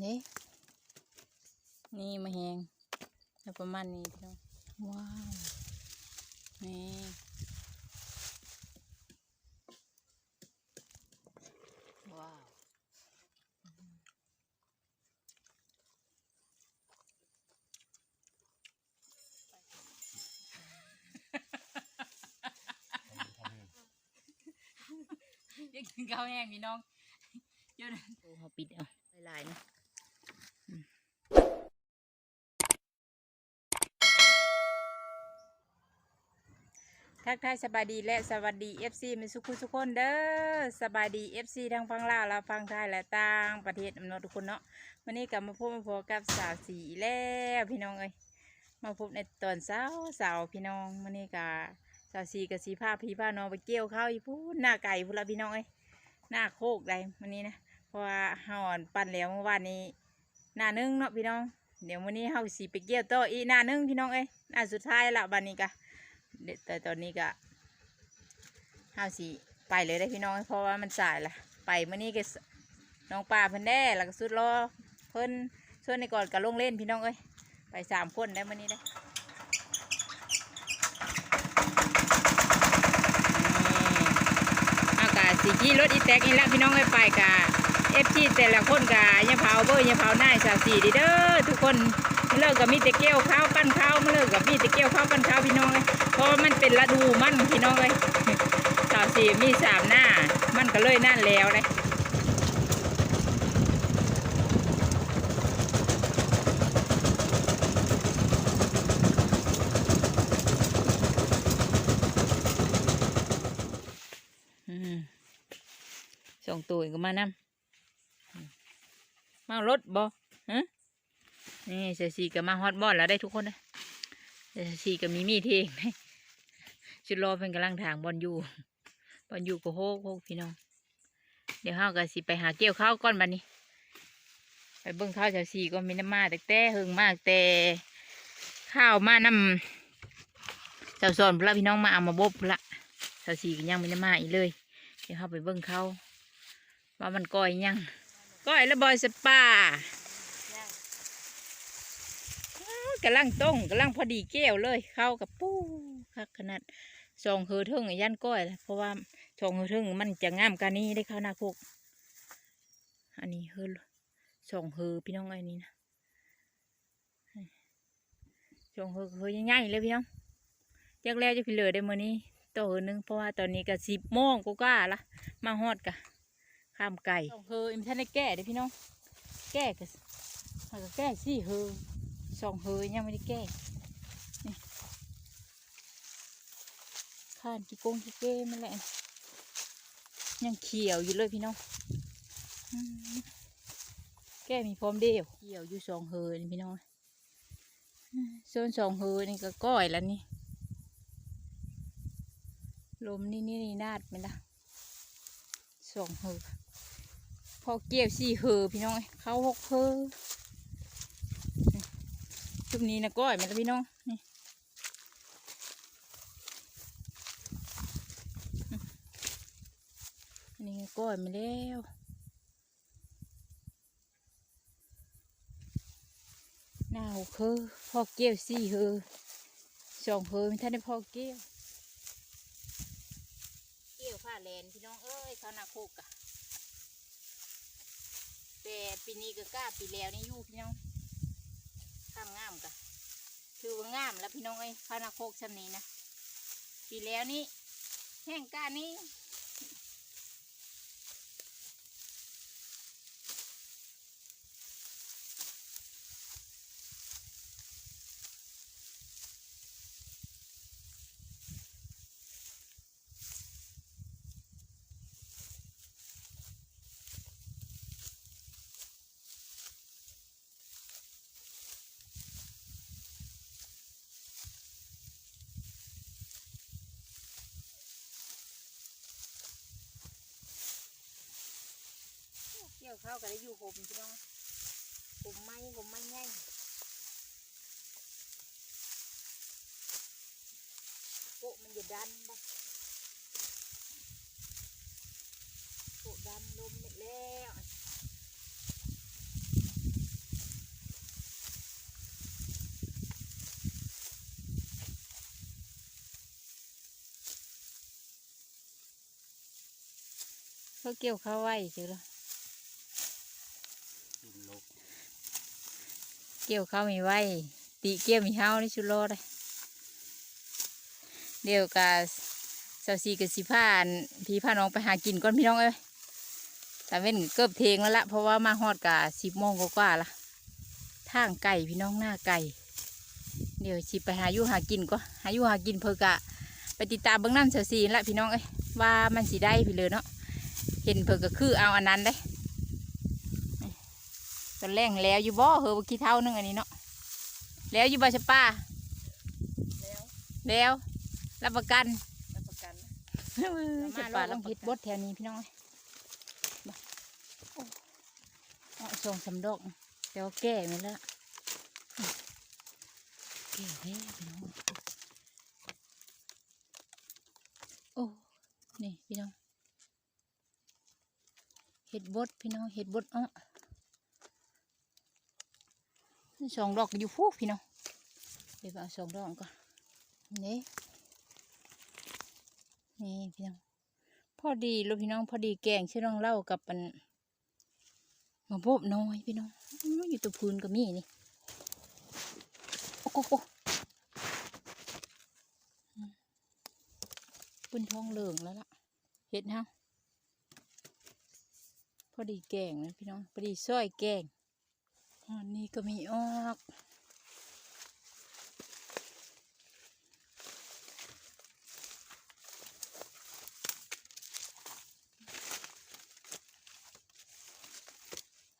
นี่นี่มาแหงแล้วประมาณนี้พี่น้องว้าวนี่ว้าวอยากกินข้าวแห้งพี่น้องเดี๋ยวนะโอ้เขาปิดเอาหลายๆนะ ทักทายสบายดีและสวัสดี FC มีสุขุสุคนเด้อสบายดี FC ทั้งฟังลาวและฟังไทยและต่างประเทศอำนวยทุกคนเนาะวันนี้กลับมาพบมาพบกับสาวสีแล้วพี่น้องเอ้ยมาพบในตอนเช้าสาวพี่น้องวันนี้กับสาวสีกับสีผ้าพี่ผ้าน้องไปเกี่ยวข้าวอีพูดหน้าไก่พูดละพี่น้องเอ้ยหน้าโคกได้วันนี้นะเพราะว่าเฮาอ่อนปั่นแล้วเมื่อวานนี้หน้านึ่งเนาะพี่น้อง เดี๋ยววันนี้เฮาสีไปเกี่ยวต่ออีกหน้านึ่งพี่น้องเอ้ยหน้าสุดท้ายละบันนี้กะเดี๋ยว แต่ตอนนี้กะเฮาสีไปเลยได้พี่น้อง เพราะว่ามันสายละไปเมื่อนี้ก็น้องป่าเพิ่นแด้แล้วก็สุดรอเพิ่นส่วนในก่อนก็ลงเล่นพี่น้องเอ้ยไปสามคนได้เมื่อนี้ได้ออากาศสีกี้รถอีแตกนี่แหละพี่น้องไปไปกะเอฟซีแต่ละคนกะยังเผาเบอร์ยังเผาหน้าสาวสีดีเด้อทุกคน เลิกกับมีแต่เกี้ยวข้าวปั้นข้าวมาเลิกกับมีแต่เกี้ยวข้าวปั้นข้าวพี่น้องเลยเพราะว่ามันเป็นฤดูมันพี่น้องเลยสาวสี่มีสามหน้า มันก็เลยนั่นแล้วเลยอืมส่งตัวก็มานำมารถบ่ฮะ นี่เสียสีก็มาฮอตบอลแล้วได้ทุกคนนะเสียสีก็มีมีเทงชุดรอเป็นกำลังทางบอลอยู่บอลอยู่ก็โฮกโฮกพี่น้อง เดี๋ยวเฮาก็สิไปหาเกี่ยวข้าวก่อนบัดนี้ ไปเบิ่งข้าวเสียสีก็มีน้ำมาแต่แต่หึงมากแต่ข้าวมานำเจ้าสอนพนละพี่น้องมาเอามาบบละเสียสีก็ยังมีน้ำมาอีกเลย เดี๋ยวเข้าไปเบิ่งเขาว่ามันก้อยยังก้อยแล้วบอยสปาอ้าว กำลังต้งกำลังพอดีแก้วเลย เข้ากับปู้คักขนาดสองเฮือเทิงยันก้อยเพราะว่าสองเฮือเทิงมันจะงามกันนี้ได้ข้าหน้าคุกอันนี้เฮือสองเฮือพี่น้องไอ้นี่นะสองเฮือเฮือใหญ่ๆเลยพี่น้องแยกแล้วจะพี่เหลือได้เมื้อนี้ตัวหนึงเพราะว่าตอนนี้ก็สิบโมงกูก้าละมาฮอดกะข้ามไก่เฮออิมทันได้แก้เด้พี่น้องแก้ก็แก้สี่เฮือ สองเฮอยังไม่ได้แก้นี่ข้านกี่โกงกี่เก้มันแหละยังเขียวอยู่เลยพี่น้องแก้มีพร้อมเดียวเขียวอยู่สองเฮอนี่พี่น้องส่วนสองเฮอนี่ก็ก้อยแล้วนี่ลมนี่นี่นี่นาดไหมล่ะสองเฮอพอเกี่ยวสี่เฮอพี่น้องเข้าหกเฮอ นี้นะก้อยไหมล่ะพี่น้องนี่นนี้ก็ก้อยมาแล้วหน้าหกเฮอพ่อเกี่ยวสี่เฮอสองเฮอไม่ทันได้พอเกี่ยวเกี่ยวผ้าแลนพี่น้องเอ้ยเขาหนักโคกอะแต่ปีนี้ก็กล้าปีแล้วนี่ยู่พี่น้อง ข้ามงามกะคือว่างามแล้วพี่น้องไอ้พานาโคกชั้นนี้นะปีแล้วนี้แห้งก้านี้ เข้าก็ไดอยู่ผมพี่น้องห่มไม่ผมไม้ง่ายโกมันจะดันบ้างโกดันลมเม็ดแล้วเขาเกี่ยวข้าวไว้เจอแล้ว เกี่ยวเขามีไว้ตีเกี่ยวมีเฮานี่ชุดโลดเลยเดี๋ยวกาเสาสีกับสิพานพี่พาน้องไปหากินก่อนพี่น้องเอ้ยแต่เว้นเกือบเทงแล้วละเพราะว่ามาฮอดกะสิบโมงกว่าละทางไก่พี่น้องหน้าไก่ เดี๋ยวสิไปหาอยู่หากินก็หาอยู่หากินเพื่อกะ ไปติดตามเบื้องน้ำเสาสีละพี่น้องเอ้ยว่ามันสิได้พี่เลยเนาะเห็นเพื่อก็คือเอาอันนั้นได้ ตอนแรกแล้วอยู่บ่เหอะกี่เท่านึงอันนี้เนาะแล้วอยู่บ่ใช่ป้าแล้วแล้วรับประกันรับประกันจะป่าลองฮิตบดแถวนี้พี่น้องเอ้ยบ่โอ้เอาส่งสำดอกเดี๋ยวแก่ไปแล้วแก่แท้พี่น้องโอ้นี่พี่น้องเห็ดบดพี่น้องเห็ดบดอ้อ สองดอกอยู่ฟูพี่น้องเดี๋ยวเอาสองดอกก่อนนี่นี่พี่น้องพอดีลูกพี่น้องพอดีแกงชื่อน้องเล่ากับปันมาโบบน้อยพี่น้องอยู่ตัวพื้นก็มีนี่โอ้โหโอ้อืมปืนทองเหลืองแล้วล่ะเห็ดฮะพอดีแกงนะพี่น้องพอดีซอยแกง อันนี้ก็มีออก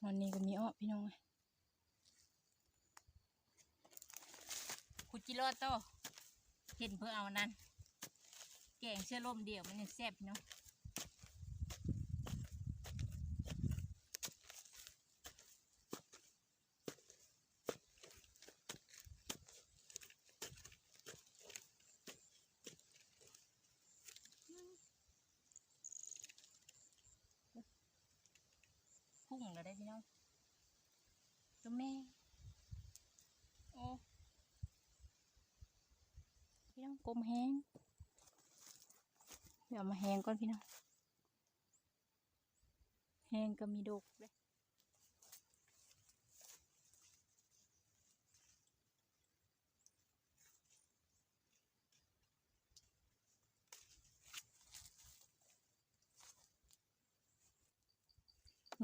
อันนี้ก็มีออกพี่น้องคุจิโร่โตเห็นเพื่อเอานั้น แกงเชื่อลมเดียวมันยังแซ่บพี่น้องแล้วได้พี่น้องตัวแม่ โอ้พี่น้องกล มแห้งเดี๋ยวมาแห้งก่อนพี่น้องแห้งก็มีดกเลย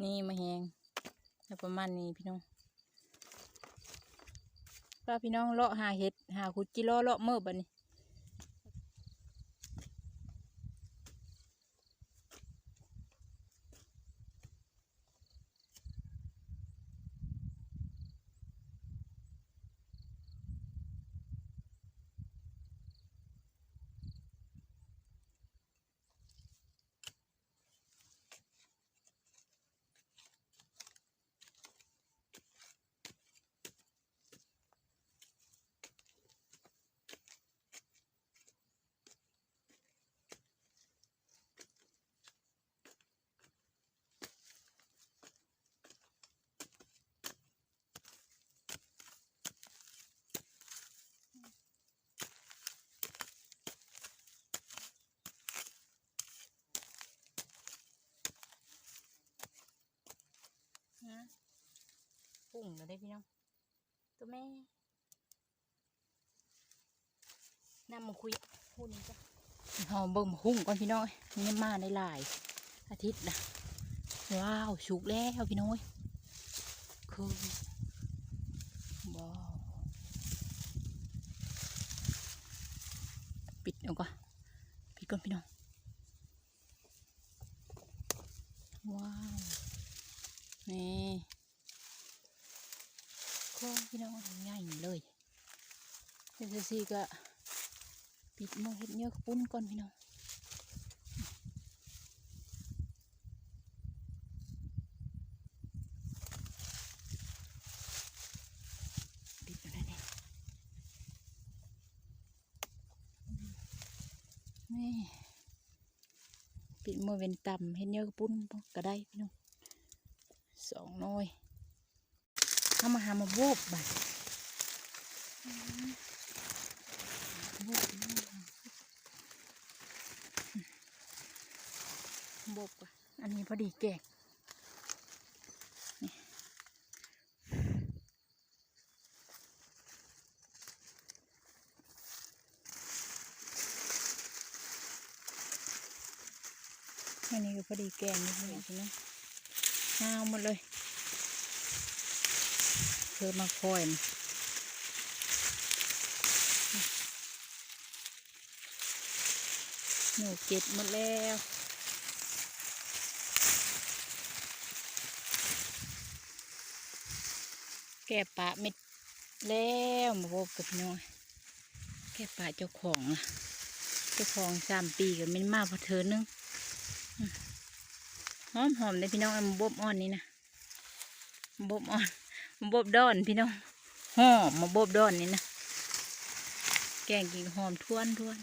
นี่มาแห้งแล้วประมาณนี้พี่น้องป้าพี่น้องเลาะหาเห็ดหาขุดจิโลเลาะเมื่อบัดนี้ ได้พี่น้องตัวแม่นำมาคุยหุ่นี้จ้ะหอมเบิ่มหุ่งก่อนพี่น้องเอ้ยนี่มาในหลายอาทิตย์นะว้าวสุกแล้วพี่น้องเอ้ยคือว้าวปิดเอาก่อนปิดก่อนพี่น้อง ว้าว นี่ก็พี่น้องง่ายเลยเดี๋ยวสิ ก็ปิดมือเห็ดเนื้อปุ้นก่อนพี่น้องปิดอาได้เนี่ปิดมือเป็นต่ำเห็ดเนื้อปุ้นก็ได้พี่น้องสองน้อยทำมาหามาโบบบัดโบบโบบก่ อันนี้พอดีแกงนี่อันนี้ก็พอดีแกงนิดหนึงใช่ไหมห้าวหมดเลยเพิ่มมาคอยมันหนูเก็ดหมดแล้ว แก่ปะเม็ดแล้วมาพบกับพี่น้อยแก่ปะเจ้าของอะเจ้าของสามปีกับมันมากพอเธอนึงหอมหอมเลยพี่น้องเอามาบบอ่อนนี่นะมาบบอ่อนมาบบดอนพี่น้องหอมมาบบดอนนี่นะแกงกินหอมทวนทวน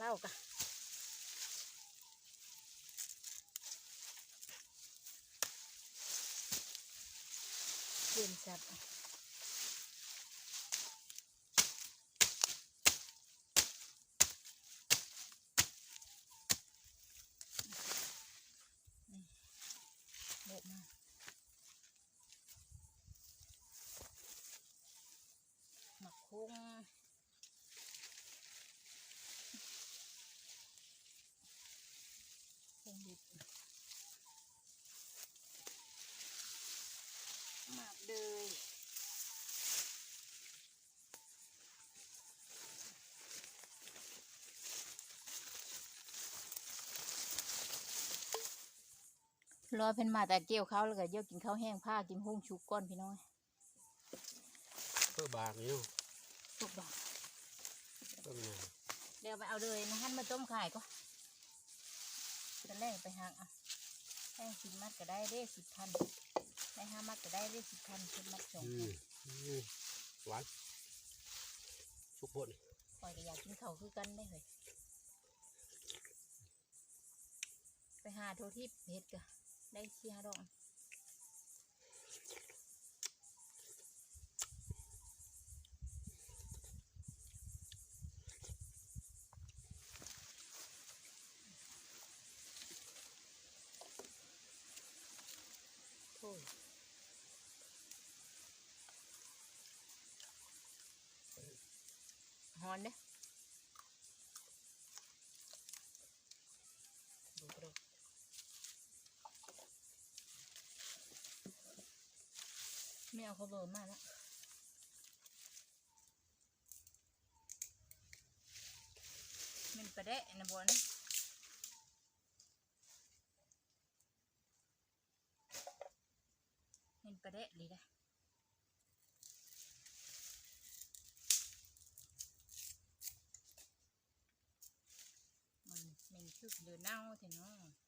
เรากะเปลี่ยนจับนี่โบกมาหมักคุ้ง คงดิบมากเลย รอเพิ่นมาแต่เกี่ยวเขาวแล้วก็เยี่ยวกินข้าวแห้งผ้ากินหุ้งชุกก้อนพี่น้อยเพื่อบากนี่เนาะทุกบาทเพื่อมันเดี๋ยวไปเอาเลยนะฮันมาต้มขายก็ตอนแรกไปหางอะแห้งสิบมัดก็ได้เด้สิบพันได้ห้ามัดก็ได้เด้สิบพันสิบมัดสองอืพัมนอืมหวานชุกพดคอยก็อยากกินเขาวคือกันได้เลยไปหาโทรที่เห็ดกะ ได้สี่ห้าดอกโอ้ยฮอนเด้ดูกระดูกไม่ เอาเขาเบอร์มาแล้วมันประเดะนะบอลมันประเดะเลยนะมันมันคือเดือเน่าเถอะเนาะ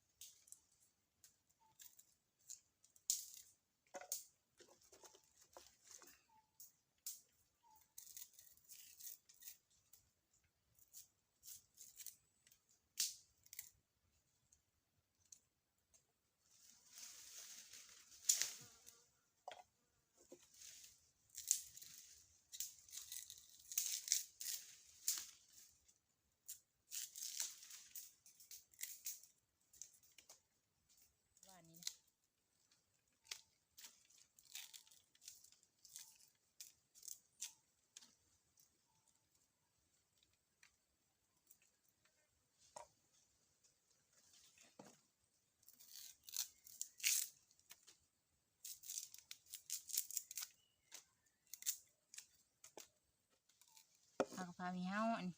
พามีเฮาอันนี้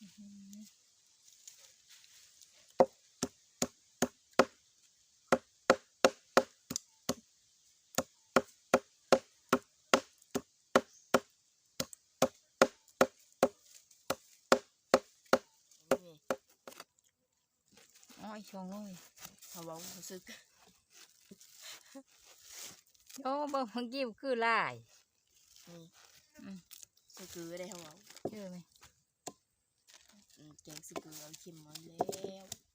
อื้อหือนี่อ๋ออีชงเลยเขาบอกว่ารู้สึก โอ้เบิ่งเมื่อกี้มันคือลายนี่อืมส กือได้เขาบอกเชื่อไหมอืมแกงสกือเอาชิมมาแล้ว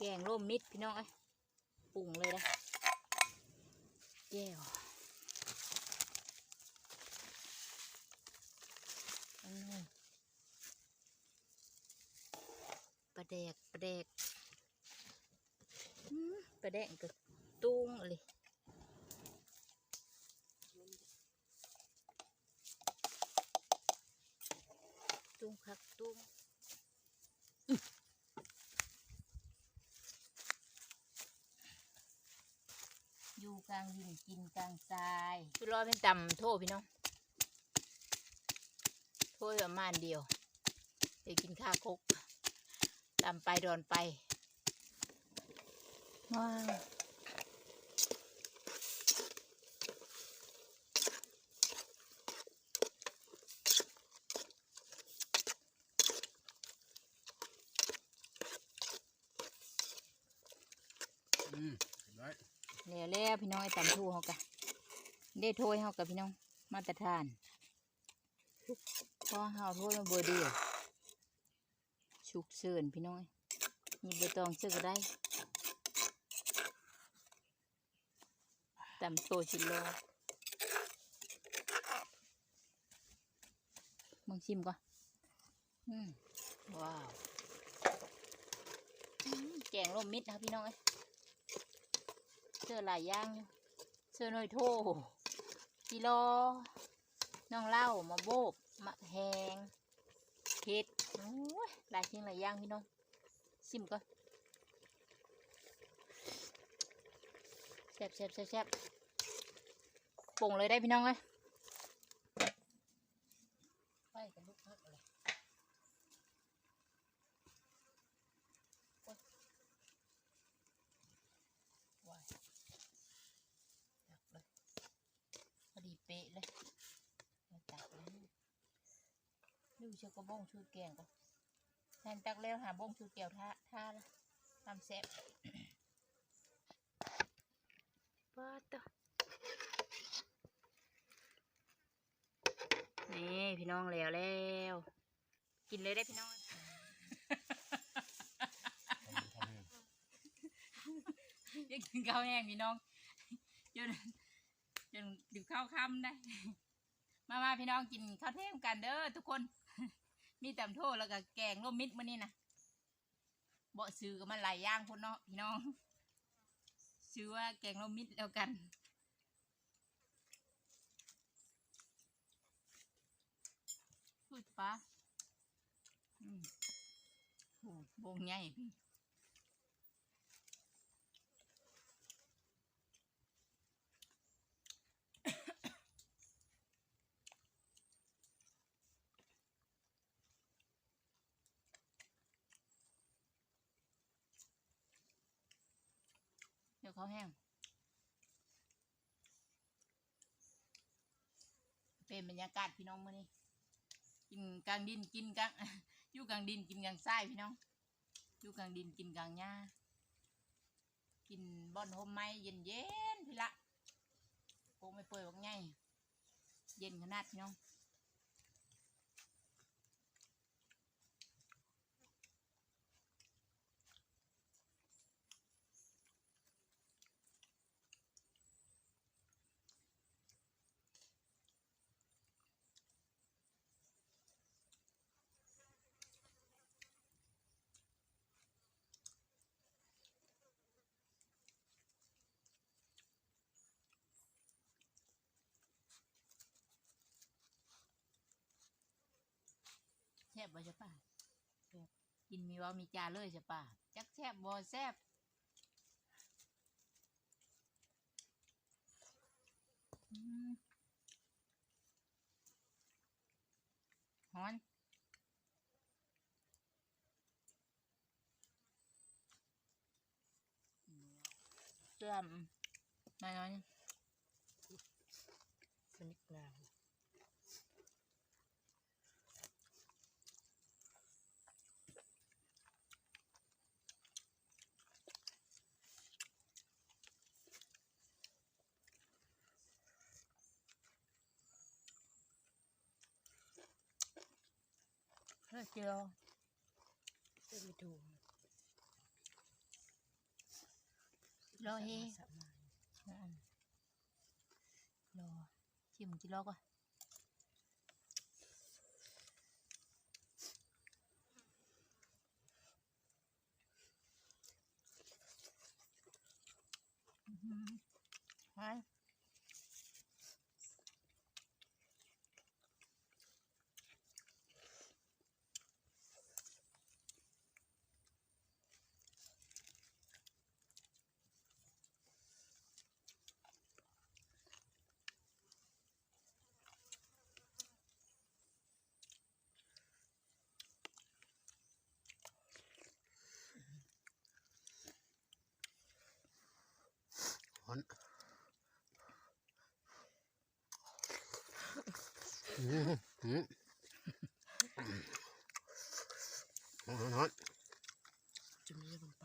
แกงร่มมิดพี่น้องเอ้ยปรุงเลยนะแก้วอันนู้นปลาแดกปลาแดกอือปลาแดกกับตุ้งเลยตุ้งคักตุ้ง อยู่กลางดินกินกลางทรายคือรอเป็นตำโทษพี่น้องโทษประมาณเดียวเดี๋ยวกินข้าวคกตำไปดอนไปว้าว อืมเรียบร้อย แล้วแล้วพี่น้องไอ้ ตำทูเขากะได้โทยเขากับพี่น้อง มาตรฐานพอเฮาโทยมาเบอร์เดียวฉุกเฉินพี่น้องมีใบตองเชื่อก็ได้ตำโตชิโลมึงชิมก่อนอืมว้าว แกงร่มมิดนะครับพี่น้องเอ้เสื้อหลายอย่างอยู่ เสื้อหน่อยโทกิโลน้องเล่ามะโบกมะแหงเห็ดหลายสิ่งหลายอย่างพี่น้องชิมก่อนแซ่บแซ่บแซ่บแซ่บปรุงเลยได้พี่น้องเลยไปกันลูกพักเลยว้ายตักเลยพอดีเป๊ะเลยเอาตักเลยดู เชือกกระบงชูแกงก่อนแทนตักแล้วหาบ้งชูแก้วท่าท่าละทำแซ่บป้าตะนี่พี่น้องแล้วแล้ว กินเลยได้พี่น้องยากกินข้าวแห้งพี่น้องจนจนดิบข้าวค่ำได้ มามาพี่น้องกินข้าวเที่ยงกันเด้อทุกคน มีตำโทษแล้วก็แกงร่มมิดมื้อนี้นะเบาซื้อก็มันหลายอย่างพุ่นเนาะพี่น้องซื้อว่าแกงร่มมิดแล้วกันพูดปะอืมโอ้บงใหญ่พี่ ข้าวแห้ง เป็นบรรยากาศพี่น้องมื้อนี้กินกลางดินกินกลางอยู่กลางดินกินกลางทรายพี่น้องอยู่กลางดินกินกลางหญ้ากินบ่อนโฮมไม้เย็นเย็นพี่ละโกไม่เปิดว่าไงเย็นขนาดพี่น้อง บบ่ใช่ป่ะแซ่บกินมีว่ามีจาเลยใช่ป่ะจักแซ่บบ่แซ่บฮอนเสื่อมมาหน่อยมันนิดงาม เพื่อเจียวเส้นไม่ถูกรอเฮสามารถอืมรอชิมกี่รอบก่อนอื้อหือไป อืมอืมฮอนฮอนฮอนจุ่มเยอะลงไป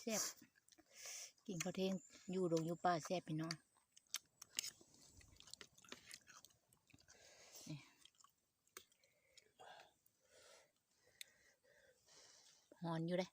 แซ่บกินข้าวเที่ยงอยู่ดงอยู่ป่าแซ่บพี่น้องหอนอยู่เลย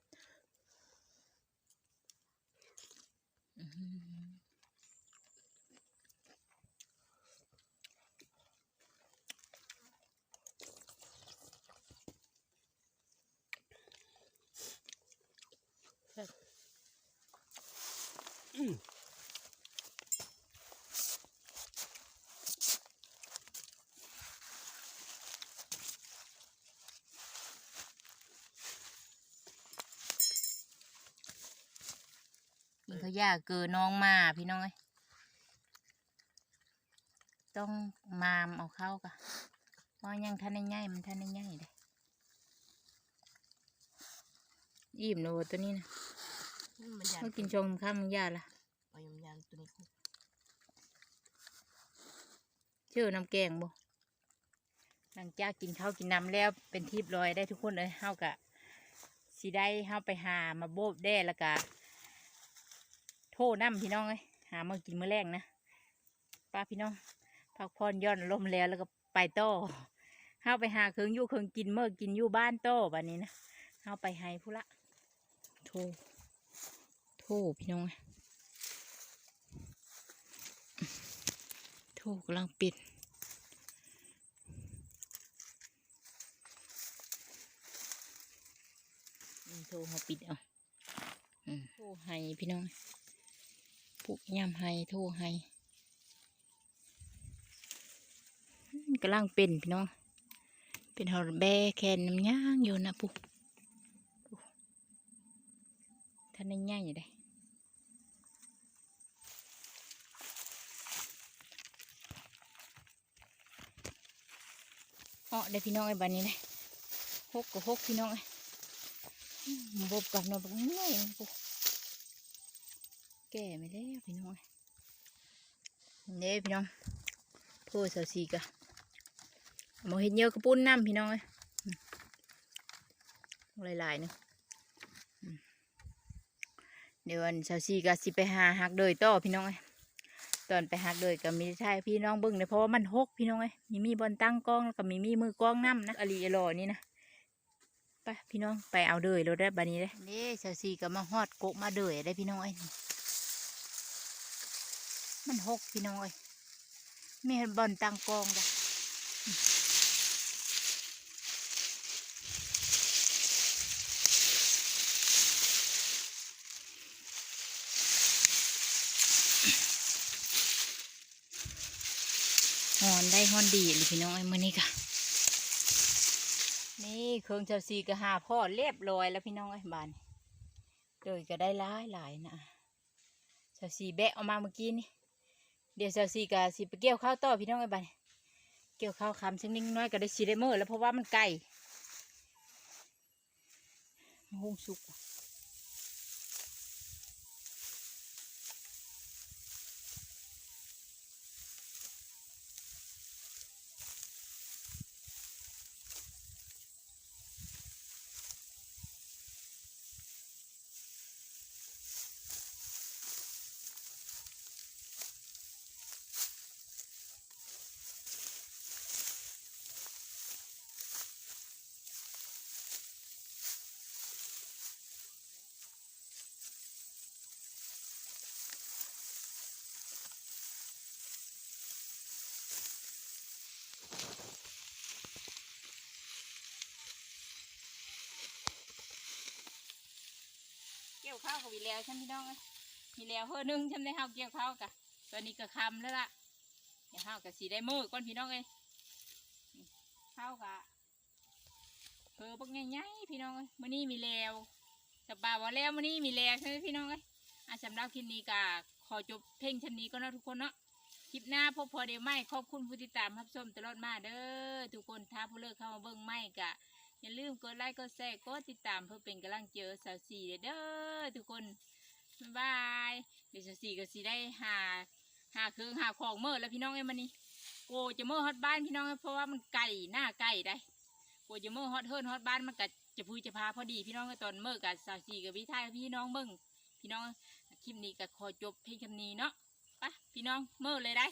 กินข้าวยากเกินน้องมาพี่น้องเอ้ยต้องมามเอาเข้ากะเพราะยังทันได้ง่ายมันทันได้ง่ายเลยอิ่มเลยตัวนี้นะนี่มันยางเขากินชมข้ามมึงยาละเอายำยางตัวนี้คุกเชื่อน้ำแกงบ่หลังจากกินข้าวกินน้ำแล้วเป็นทีบลอยได้ทุกคนเลยเฮากะสิได้เฮาไปหามาโบบแด้แล้วกะ โทน้ำพี่น้องเอ้ยหามากินมื้อแรงนะป้าพี่น้องพักผ่อนย่อนลมแล้วแล้วก็ไปโต้เฮาไปหาเครื่องอยู่เครื่องกินเมื่อกินอยู่บ้านโต้บัดนี้นะเฮาไปให้ผู้ละโทโทพี่น้องเอ้โทกำลังปิดโทรเขาปิดเอาโทรให้พี่น้อง ปลุกยามให้โทรให้อืมกำลังเป็นพี่น้อง เป็นหอแบแคนน้ำย่างอยู่นะปุ๊ท่านได้ย่างอยู่ได้เอ๋อได้พี่น้องไอ้บันนี้เลยหกกับหกพี่น้องไอ้บบกับนอนบักง่ายนะปุ๊ แก่ไม่แล้วพี่น้องเด้พี่น้องโทษสาวสีกะมองเห็นเยอะกระปุ้นน้ำพี่น้องเอ้ยหลายๆนึงเดี๋ยววันสาวสีกะสิไปหาหักเดยต่อพี่น้องเอ้ยตอนไปหักเดยก็มีใช่พี่น้องเบิ้งเลยเพราะว่ามันหกพี่น้องเอ้มีมีบอลตั้งกล้องแล้วก็มีมีมือกล้องน้ำนะอลีอลอนี่นะไปพี่น้องไปเอาเดยรถได้บานี้เลยนี่เสาซีก็มาฮอดกกมาเดยได้พี่น้องไอ้ มันหกพี่น้องไอ้ยม่เห็นบอลตังกองจ้ะฮอนได้ฮอนดีเลยพี่น้องไอ้ยมือนี้กะนี่เครื่องเจ้าซีก็หาพ่อเรียบร้อยแล้วพี่น้องไอ้ยบานโดยก็ได้หลายหลายนะเจ้าซีแบะออกมาเมื่อกี้นี่ เดี๋ยวเจ้าซีก็สิไปเกี่ยวข้าวต่อพี่น้องไอ้บันเกี่ยวข้าวคำซึ่งนิดน้อยก็ได้สีได้เมื่อแล้วเพราะว่ามันไกลห้องสุก ยวข้าวกับวีแล้วใช่ไหมพี่น้องมีแล้วเพื่อนึ่งใช่ไหมเฮาวเกี่ยวข้าวกะตอนนี้ก็คำแล้วล่ะเดี๋ยวเฮากับสีได้มือก่อนพี่น้องเอ้ยข้าวกะเออปักง่ายๆพี่น้องเอ้ยมื้อนี้มีแล้วสบายว่าแล้วมื้อนี้มีแล้วใช่ไหมพี่น้องเอ้ยอะสำหรับคลิปนี้ก็ขอจบเพลงชั้นนี้ก็นะทุกคนเนาะคลิปหน้าพบพอเดี๋ยวไม่ขอบคุณผู้ติดตามรับชมตลอดมาเด้อทุกคนถ้าผู้เลิกเข้ามาเบิ่งไม่กะ อย่าลืมกดไลค์กดแชร์กดติดตามเพื่อเป็นกำลังเจอสาวสี่เด้อทุกคนบ๊ายบายเดี๋ยวสาวสี่ก็สิได้หาหาเครื่องหาของเมื่อแล้วพี่น้องไอ้มันนี่โกจะเมื่อฮอตบ้านพี่น้องเพราะว่ามันไก่หน้าไก่ได้โกจะเมื่อฮอตเฮิร์นฮอตบ้านมันกัจะพูจะพาพอดีพี่น้องตอนเมื่อกับสาวสี่กับพี่ทายพี่น้องเบิ่งพี่น้องคลิปนี้ก็ขอจบเพียงคำนี้เนาะไปพี่น้องเมื่อเลยได้